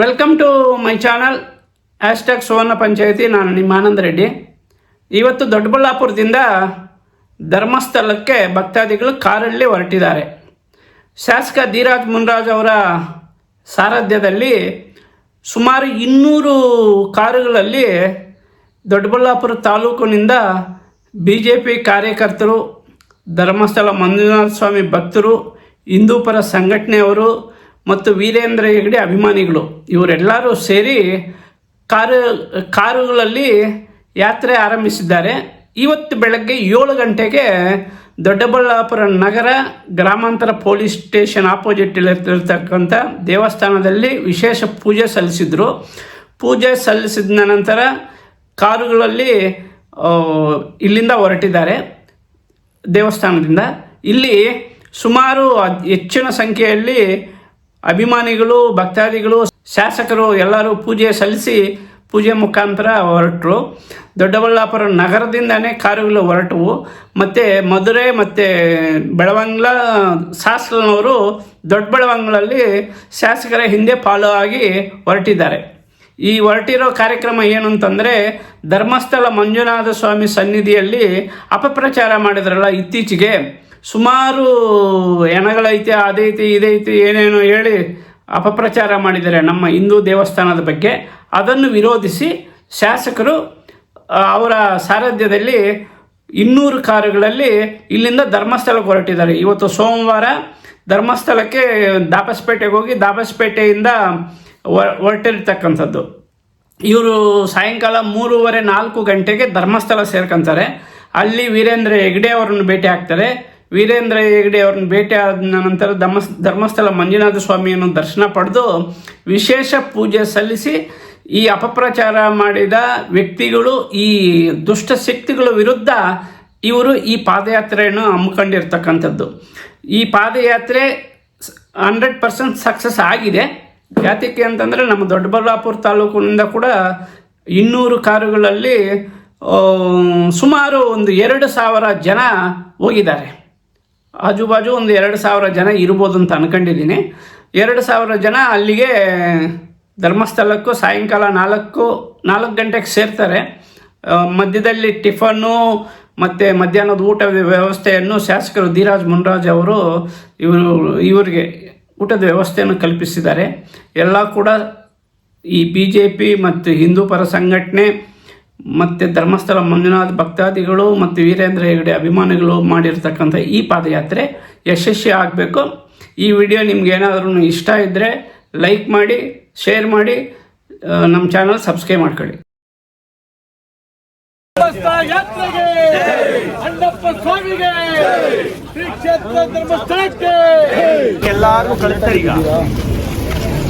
Welcome to my channel hashtag Suvarna Panchayati ನಾನು ನಿಮ್ಮ ಆನಂದ್ ರೆಡ್ಡಿ. ಇವತ್ತು ದೊಡ್ಡಬಳ್ಳಾಪುರದಿಂದ ಧರ್ಮಸ್ಥಳಕ್ಕೆ ಭಕ್ತಾದಿಗಳು ಕಾರಲ್ಲಿ ಹೊರಟಿದ್ದಾರೆ. ಶಾಸಕ ಧೀರಾಜ್ ಮುನ್ರಾಜ್ ಅವರ ಸಾರಥ್ಯದಲ್ಲಿ ಸುಮಾರು ಇನ್ನೂರು ಕಾರುಗಳಲ್ಲಿ ದೊಡ್ಡಬಳ್ಳಾಪುರ ತಾಲೂಕಿನಿಂದ ಬಿ ಜೆ ಪಿ ಕಾರ್ಯಕರ್ತರು, ಧರ್ಮಸ್ಥಳ ಮಂಜುನಾಥ ಸ್ವಾಮಿ ಭಕ್ತರು, ಹಿಂದೂಪರ ಸಂಘಟನೆಯವರು ಮತ್ತು ವೀರೇಂದ್ರ ಹೆಗಡೆ ಅಭಿಮಾನಿಗಳು, ಇವರೆಲ್ಲರೂ ಸೇರಿ ಕಾರು, ಕಾರುಗಳಲ್ಲಿ ಯಾತ್ರೆ ಆರಂಭಿಸಿದ್ದಾರೆ. ಇವತ್ತು ಬೆಳಗ್ಗೆ ಏಳು ಗಂಟೆಗೆ ದೊಡ್ಡಬಳ್ಳಾಪುರ ನಗರ ಗ್ರಾಮಾಂತರ ಪೊಲೀಸ್ ಸ್ಟೇಷನ್ ಆಪೋಸಿಟ್ ಇರತಕ್ಕಂಥ ದೇವಸ್ಥಾನದಲ್ಲಿ ವಿಶೇಷ ಪೂಜೆ ಸಲ್ಲಿಸಿದರು. ಪೂಜೆ ಸಲ್ಲಿಸಿದ ನಂತರ ಕಾರುಗಳಲ್ಲಿ ಇಲ್ಲಿಂದ ಹೊರಟಿದ್ದಾರೆ ದೇವಸ್ಥಾನದಿಂದ. ಇಲ್ಲಿ ಸುಮಾರು ಹೆಚ್ಚಿನ ಸಂಖ್ಯೆಯಲ್ಲಿ ಅಭಿಮಾನಿಗಳು, ಭಕ್ತಾದಿಗಳು, ಶಾಸಕರು ಎಲ್ಲರೂ ಪೂಜೆ ಸಲ್ಲಿಸಿ ಪೂಜೆ ಮುಖಾಂತರ ಹೊರಟರು. ದೊಡ್ಡಬಳ್ಳಾಪುರ ನಗರದಿಂದನೇ ಕಾರುಗಳು ಹೊರಟವು. ಮತ್ತು ಮಧುರೆ ಮತ್ತು ಬೆಳವಂಗ್ಲ ಶಾಸನವರು ದೊಡ್ಡ ಬೆಳವಂಗ್ಲಲ್ಲಿ ಶಾಸಕರ ಹಿಂದೆ ಫಾಲೋ ಆಗಿ ಹೊರಟಿದ್ದಾರೆ. ಈ ಹೊರಟಿರೋ ಕಾರ್ಯಕ್ರಮ ಏನು ಅಂತಂದರೆ ಧರ್ಮಸ್ಥಳ ಮಂಜುನಾಥ ಸ್ವಾಮಿ ಸನ್ನಿಧಿಯಲ್ಲಿ ಅಪಪ್ರಚಾರ ಮಾಡಿದ್ರಲ್ಲ ಇತ್ತೀಚೆಗೆ. ಸುಮಾರು ಹೆಣಗಳೈತೆ ಅದೈತಿ ಇದೈತಿ ಏನೇನೋ ಹೇಳಿ ಅಪಪ್ರಚಾರ ಮಾಡಿದ್ದಾರೆ ನಮ್ಮ ಹಿಂದೂ ದೇವಸ್ಥಾನದ ಬಗ್ಗೆ. ಅದನ್ನು ವಿರೋಧಿಸಿ ಶಾಸಕರು ಅವರ ಸಾರಥ್ಯದಲ್ಲಿ ಇನ್ನೂರು ಕಾರುಗಳಲ್ಲಿ ಇಲ್ಲಿಂದ ಧರ್ಮಸ್ಥಳಕ್ಕೆ ಹೊರಟಿದ್ದಾರೆ. ಇವತ್ತು ಸೋಮವಾರ ಧರ್ಮಸ್ಥಳಕ್ಕೆ ದಾಬಸ್ಪೇಟೆಗೆ ಹೋಗಿ ದಾಬಸ್ಪೇಟೆಯಿಂದ ಹೊರ- ಹೊರಟಿರ್ತಕ್ಕಂಥದ್ದು. ಇವರು ಸಾಯಂಕಾಲ ಮೂರುವರೆ ನಾಲ್ಕು ಗಂಟೆಗೆ ಧರ್ಮಸ್ಥಳ ಸೇರ್ಕೊಂತಾರೆ. ಅಲ್ಲಿ ವೀರೇಂದ್ರ ಹೆಗ್ಡೆ ಅವರನ್ನು ಭೇಟಿ ಆಗ್ತಾರೆ. ವೀರೇಂದ್ರ ಹೆಗ್ಡೆ ಅವ್ರನ್ನ ಭೇಟಿ ಆದ ನಂತರ ಧಮ್ಮ ಧರ್ಮಸ್ಥಳ ಮಂಜುನಾಥ ಸ್ವಾಮಿಯನ್ನು ದರ್ಶನ ಪಡೆದು ವಿಶೇಷ ಪೂಜೆ ಸಲ್ಲಿಸಿ ಈ ಅಪಪ್ರಚಾರ ಮಾಡಿದ ವ್ಯಕ್ತಿಗಳು, ಈ ದುಷ್ಟ ಶಕ್ತಿಗಳ ವಿರುದ್ಧ ಇವರು ಈ ಪಾದಯಾತ್ರೆಯನ್ನು ಹಮ್ಮಿಕೊಂಡಿರ್ತಕ್ಕಂಥದ್ದು. ಈ ಪಾದಯಾತ್ರೆ ಹಂಡ್ರೆಡ್ ಪರ್ಸೆಂಟ್ ಸಕ್ಸಸ್ ಆಗಿದೆ. ಯಾತಕ್ಕೆ ಅಂತಂದರೆ ನಮ್ಮ ದೊಡ್ಡಬಳ್ಳಾಪುರ ತಾಲೂಕಿನಿಂದ ಕೂಡ ಇನ್ನೂರು ಕಾರುಗಳಲ್ಲಿ ಸುಮಾರು ಒಂದು ಎರಡು ಸಾವಿರ ಜನ ಹೋಗಿದ್ದಾರೆ. ಆಜುಬಾಜು ಒಂದು ಎರಡು ಸಾವಿರ ಜನ ಇರ್ಬೋದು ಅಂತ ಅನ್ಕೊಂಡಿದ್ದೀನಿ. ಎರಡು ಸಾವಿರ ಜನ ಅಲ್ಲಿಗೆ ಧರ್ಮಸ್ಥಳಕ್ಕೂ ಸಾಯಂಕಾಲ ನಾಲ್ಕು ನಾಲ್ಕು ಗಂಟೆಗೆ ಸೇರ್ತಾರೆ. ಮಧ್ಯದಲ್ಲಿ ಟಿಫನ್ನು ಮತ್ತು ಮಧ್ಯಾಹ್ನದ ಊಟ ವ್ಯವಸ್ಥೆಯನ್ನು ಶಾಸಕರು ಧೀರಾಜ್ ಮುನ್ರಾಜ್ ಅವರು ಇವರು, ಇವರಿಗೆ ಊಟದ ವ್ಯವಸ್ಥೆಯನ್ನು ಕಲ್ಪಿಸಿದ್ದಾರೆ. ಎಲ್ಲ ಕೂಡ ಈ ಬಿ ಜೆ ಪಿ ಮತ್ತು ಹಿಂದೂ ಪರ ಸಂಘಟನೆ ಮತ್ತು ಧರ್ಮಸ್ಥಳ ಮಂಜುನಾಥ್ ಭಕ್ತಾದಿಗಳು ಮತ್ತು ವೀರೇಂದ್ರ ಹೆಗಡೆ ಅಭಿಮಾನಿಗಳು ಮಾಡಿರ್ತಕ್ಕಂಥ ಈ ಪಾದಯಾತ್ರೆ ಯಶಸ್ವಿ ಆಗಬೇಕು. ಈ ವಿಡಿಯೋ ನಿಮ್ಗೆ ಏನಾದರೂ ಇಷ್ಟ ಇದ್ದರೆ ಲೈಕ್ ಮಾಡಿ ಶೇರ್ ಮಾಡಿ ನಮ್ಮ ಚಾನಲ್ ಸಬ್ಸ್ಕ್ರೈಬ್ ಮಾಡ್ಕೊಳ್ಳಿ. ಎಲ್ಲರೂ ಯಾತ್ರೆಗೆ ಅಣ್ಣಪ್ಪ ಸ್ವಾಮಿಗೆ ಶ್ರೀ ಕ್ಷೇತ್ರ ಧರ್ಮಸ್ಥಳಕ್ಕೆ. ಎಲ್ಲಾರು ಕಳಿಸ್ತಾರೆ ಈಗ.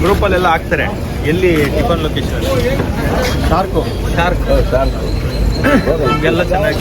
ಗ್ರೂಪಲ್ಲೆಲ್ಲ ಹಾಕ್ತಾರೆ ಎಲ್ಲಿ ಟಿಫನ್ ಲೊಕೇಶನ್ ಶಾರ್ಕು ಶಾರ್ಕ್ ಎಲ್ಲ ಚೆನ್ನಾಗಿ